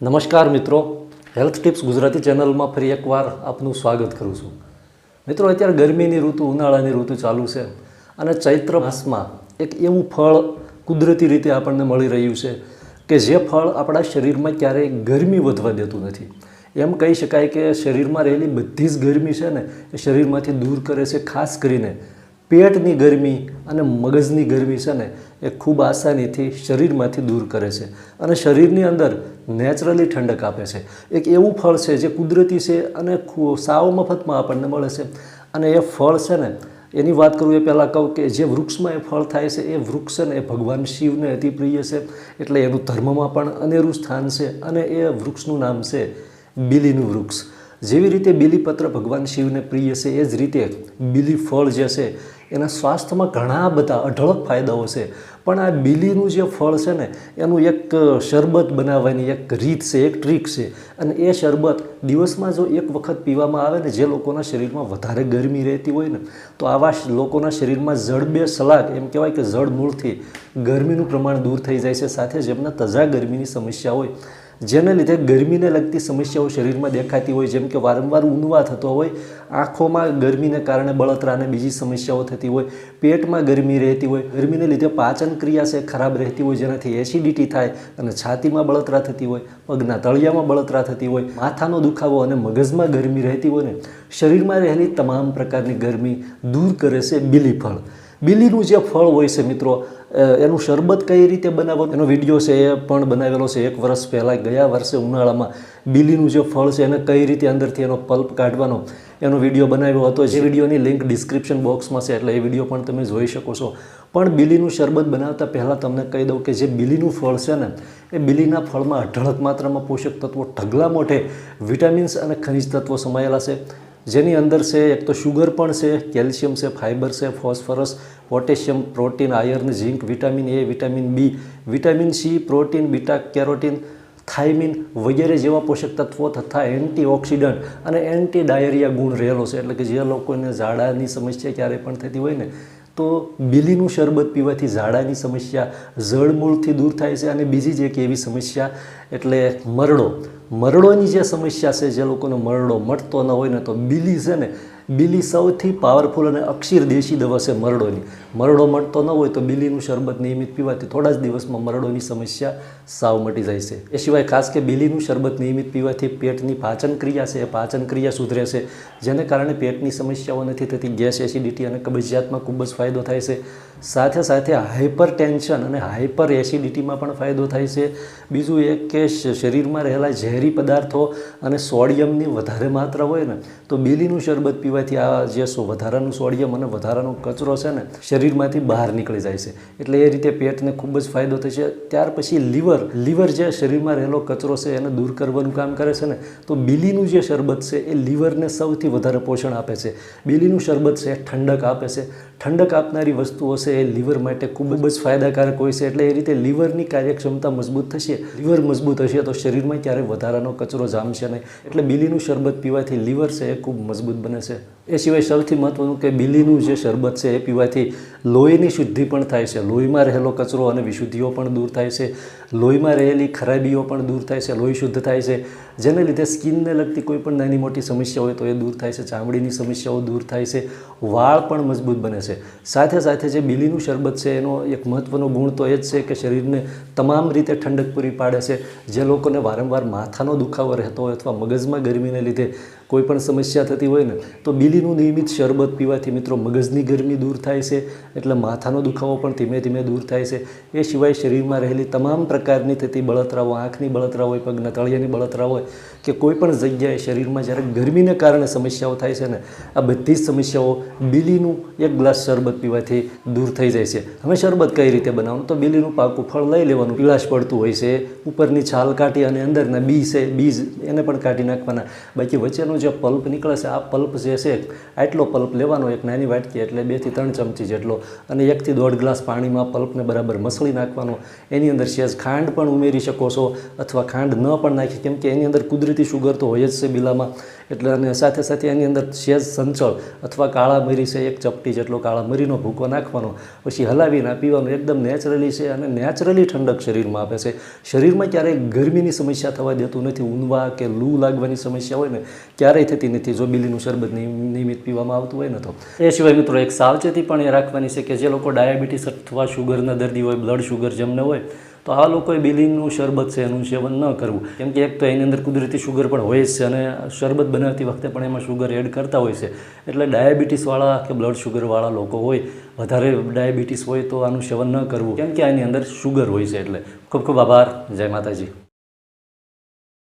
નમસ્કાર મિત્રો. Health tips Gujarati ચેનલમાં ફરી એકવાર આપનું સ્વાગત કરું છું. મિત્રો, અત્યારે ગરમીની ઋતુ, ઉનાળાની ઋતુ ચાલુ છે અને ચૈત્ર માસમાં એક એવું ફળ કુદરતી રીતે આપણને મળી રહ્યું છે કે જે ફળ આપણા શરીરમાં ક્યારેય ગરમી વધવા દેતું નથી. એમ કહી શકાય કે શરીરમાં રહેલી બધી જ ગરમી છે ને, એ શરીરમાંથી દૂર કરે છે, ખાસ કરીને પેટની ગરમી અને મગજની ગરમી છે ને, એ ખૂબ આસાનીથી શરીરમાંથી દૂર કરે છે અને શરીરની અંદર નેચરલી ઠંડક આપે છે. એક એવું ફળ છે જે કુદરતી છે અને સાવ મફતમાં આપણને મળે છે. અને એ ફળ છે ને, એની વાત કરું એ પહેલાં કહું કે જે વૃક્ષમાં એ ફળ થાય છે, એ વૃક્ષ છે ને, એ ભગવાન શિવને અતિ પ્રિય છે. એટલે એનું ધર્મમાં પણ અનેરું સ્થાન છે અને એ વૃક્ષનું નામ છે બિલીનું વૃક્ષ. જેવી રીતે બીલીપત્ર ભગવાન શિવને પ્રિય છે, એ જ રીતે બીલી ફળ જે છે, એના સ્વાસ્થ્યમાં ઘણા બધા અઢળક ફાયદાઓ છે. પણ આ બીલીનું જે ફળ છે ને, એનું એક શરબત બનાવવાની એક રીત છે, એક ટ્રીક છે. અને એ શરબત દિવસમાં જો એક વખત પીવામાં આવે ને, જે લોકોના શરીરમાં વધારે ગરમી રહેતી હોય ને, તો આવા લોકોના શરીરમાં જડબે સલાક એમ કહેવાય કે જળ મૂળથી ગરમીનું પ્રમાણ દૂર થઈ જાય છે. સાથે જેમના તજા ગરમીની સમસ્યા હોય. જેને લીધે ગરમીને લગતી સમસ્યાઓ શરીરમાં દેખાતી હોય, જેમ કે વારંવાર ઊંધવા થતો હોય, આંખોમાં ગરમીને કારણે બળતરા અને બીજી સમસ્યાઓ થતી હોય, પેટમાં ગરમી રહેતી હોય, ગરમીને લીધે પાચન ક્રિયા છે, ખરાબ રહેતી હોય, જેનાથી એસિડિટી થાય અને છાતીમાં બળતરા થતી હોય, પગના તળિયામાં બળતરા થતી હોય, માથાનો દુખાવો અને મગજમાં ગરમી રહેતી હોય ને, શરીરમાં રહેલી તમામ પ્રકારની ગરમી દૂર કરે છે બીલી ફળ બીલીનું જે ફળ હોય છે મિત્રો એનું શરબત કઈ રીતે બનાવવાનું એનો વીડિયો છે એ પણ બનાવેલો છે એક વર્ષ પહેલાં, ગયા વર્ષે ઉનાળામાં. બીલીનું જે ફળ છે એને કઈ રીતે અંદરથી એનો પલ્પ કાઢવાનો, એનો વીડિયો બનાવ્યો હતો. જે વિડીયોની લિંક ડિસ્ક્રિપ્શન બોક્સમાં છે, એટલે એ વીડિયો પણ તમે જોઈ શકો છો. પણ બીલીનું શરબત બનાવતા પહેલાં તમને કહી દઉં કે જે બીલીનું ફળ છે ને, એ બીલીના ફળમાં અઢળક માત્રામાં પોષક તત્વો ઢગલા મોઢે, વિટામિન્સ અને ખનિજ તત્વો સમાયેલા છે. જેની અંદર છે, એક તો શુગર પણ છે કેલ્શિયમ છે ફાઇબર છે phosphorus potassium protein iron zinc vitamin A vitamin B vitamin C protein beta carotene thiamine વગેરે જેવા પોષક તત્વો તથા એન્ટીઓક્સિડન્ટ અને એન્ટી ડાયરિયા ગુણ રહેલો છે. એટલે કે જે લોકોને ઝાડાની સમસ્યા ક્યારેય પણ થતી હોય ને તો બીલીનું શરબત પીવાથી ઝાડાની સમસ્યા જળમૂળથી દૂર થાય છે અને બીજી જ એક એવી સમસ્યા, એટલે મરડો. મરડોની જે સમસ્યા છે, જે લોકોને મરડો મટતો ન હોય ને તો બીલી છે ને બીલી સૌથી પાવરફુલ અને અક્ષીર દેશી દવા છે મરડોની. મરડો મટતો ન હોય તો બીલીનું શરબત નિયમિત પીવાથી થોડા જ દિવસમાં મરડોની સમસ્યા સાવ મટી જાય છે. એ સિવાય ખાસ કે બીલીનું શરબત નિયમિત પીવાથી પેટની પાચન ક્રિયા છે, એ પાચન ક્રિયા સુધરે છે, જેને કારણે પેટની સમસ્યાઓ નથી થતી, ગેસ, એસિડિટી અને કબજિયાતમાં ખૂબ જ ફાયદો થાય છે. સાથે સાથે હાઇપર ટેન્શન અને હાઇપર એસિડિટીમાં પણ ફાયદો થાય છે. બીજું એક કે શરીરમાં રહેલા ઝેરી પદાર્થો અને સોડિયમની વધારે માત્રા હોય ને, તો બીલીનું શરબત પીવાથી આ જે વધારાનું સોડિયમ અને વધારાનો કચરો છે ને, શરીરમાંથી બહાર નીકળી જાય છે. એટલે એ રીતે પેટને ખૂબ જ ફાયદો થશે ત્યાર પછી લીવર લીવર જે શરીરમાં રહેલો કચરો છે એને દૂર કરવાનું કામ કરે છે ને, તો બીલીનું જે શરબત છે એ લીવરને સૌથી વધારે પોષણ આપે છે. બીલીનું શરબત છે ઠંડક આપે છે. ઠંડક આપનારી વસ્તુઓ છે એ લીવર માટે ખૂબ જ ફાયદાકારક હોય છે. એટલે એ રીતે લીવરની કાર્યક્ષમતા મજબૂત થશે. લીવર મજબૂત હશે તો શરીરમાં ક્યારેય વધારાનો કચરો જામશે નહીં. એટલે બીલીનું શરબત પીવાથી લીવર છે એ ખૂબ મજબૂત બને છે. એ સિવાય સૌથી મહત્વનું કે બિલીનું જે શરબત છે એ પીવાથી લોહીની શુદ્ધિ પણ થાય છે. લોહીમાં રહેલો કચરો અને વિશુદ્ધિઓ પણ દૂર થાય છે. લોહીમાં રહેલી ખરાબીઓ પણ દૂર થાય છે. લોહી શુદ્ધ થાય છે. જેને લીધે સ્કિનને લગતી કોઈ પણ નાની મોટી સમસ્યા હોય તો એ દૂર થાય છે, ચામડીની સમસ્યાઓ દૂર થાય છે, વાળ પણ મજબૂત બને છે. સાથે સાથે જે બીલીનું શરબત છે, એનો એક મહત્ત્વનો ગુણ તો એ જ છે કે શરીરને તમામ રીતે ઠંડક પૂરી પાડે છે. જે લોકોને વારંવાર માથાનો દુખાવો રહેતો હોય અથવા મગજમાં ગરમીને લીધે કોઈ પણ સમસ્યા થતી હોય ને, તો બીલીનું નિયમિત શરબત પીવાથી મિત્રો મગજની ગરમી દૂર થાય છે, એટલે માથાનો દુખાવો પણ ધીમે ધીમે દૂર થાય છે. એ સિવાય શરીરમાં રહેલી તમામ પ્રકારની થતી બળતરાઓ, આંખની બળતરા હોય, પગના તળિયાની બળતરા હોય કે કોઈ પણ જગ્યાએ શરીરમાં જ્યારે ગરમીને કારણે સમસ્યાઓ થાય છે ને, આ બધી જ સમસ્યાઓ બીલીનું એક ગ્લાસ શરબત પીવાથી દૂર થઈ જાય છે. હવે શરબત કઈ રીતે બનાવવાનું? તો બીલીનું પાકું ફળ લઈ લેવાનું. પીળાશ પડતું હોય છે, ઉપરની છાલ કાઢી અને અંદરના બી છે, બીજ એને પણ કાઢી નાખવાના. બાકી વચ્ચેનો જે પલ્પ નીકળે છે આ પલ્પ જે છે, આટલો પલ્પ લેવાનો એક નાની વાટકી એટલે બેથી ત્રણ ચમચી જેટલો અને એકથી દોઢ ગ્લાસ પાણીમાં પલ્પને બરાબર મસળી નાખવાનો. એની અંદર સેજ ખાંડ પણ ઉમેરી શકો છો અથવા ખાંડ ન પણ નાખી, કેમ કે એની અંદર કુદરતી શુગર તો હોય જ છે બિલામાં. એટલે અને સાથે સાથે એની અંદર સેજ સંચળ અથવા કાળા મરી છે, એક ચપટી જેટલો કાળા મરીનો ભૂકો નાખવાનો. પછી હલાવીને પીવાનું એકદમ નેચરલી છે અને નેચરલી ઠંડક શરીરમાં આપે છે. શરીરમાં ક્યારેય ગરમીની સમસ્યા થવા દેતું નથી. ઊંધવા કે લૂ લાગવાની સમસ્યા હોય ને ક્યારેય થતી નથી. જો બિલીનું શરબત નિયમિત પીવામાં આવતું હોય ને તો. એ સિવાય મિત્રો એક સાવચેતી પણ એ રાખવાની છે કે જે લોકો ડાયાબિટીસ અથવા શુગરના દર્દી હોય બ્લડ શુગર જેમને હોય તો આ લોકોએ બિલિંગનું શરબત છે, એનું સેવન ન કરવું. કેમ કે એક તો એની અંદર કુદરતી શુગર પણ હોય જ છે અને શરબત બનાવતી વખતે પણ એમાં શુગર એડ કરતા હોય છે. એટલે ડાયાબિટીસવાળા કે બ્લડ શુગરવાળા લોકો હોય, વધારે ડાયાબિટીસ હોય તો આનું સેવન ન કરવું. કેમ કે આની અંદર શુગર હોય છે એટલે. ખૂબ ખૂબ આભાર. જય માતાજી.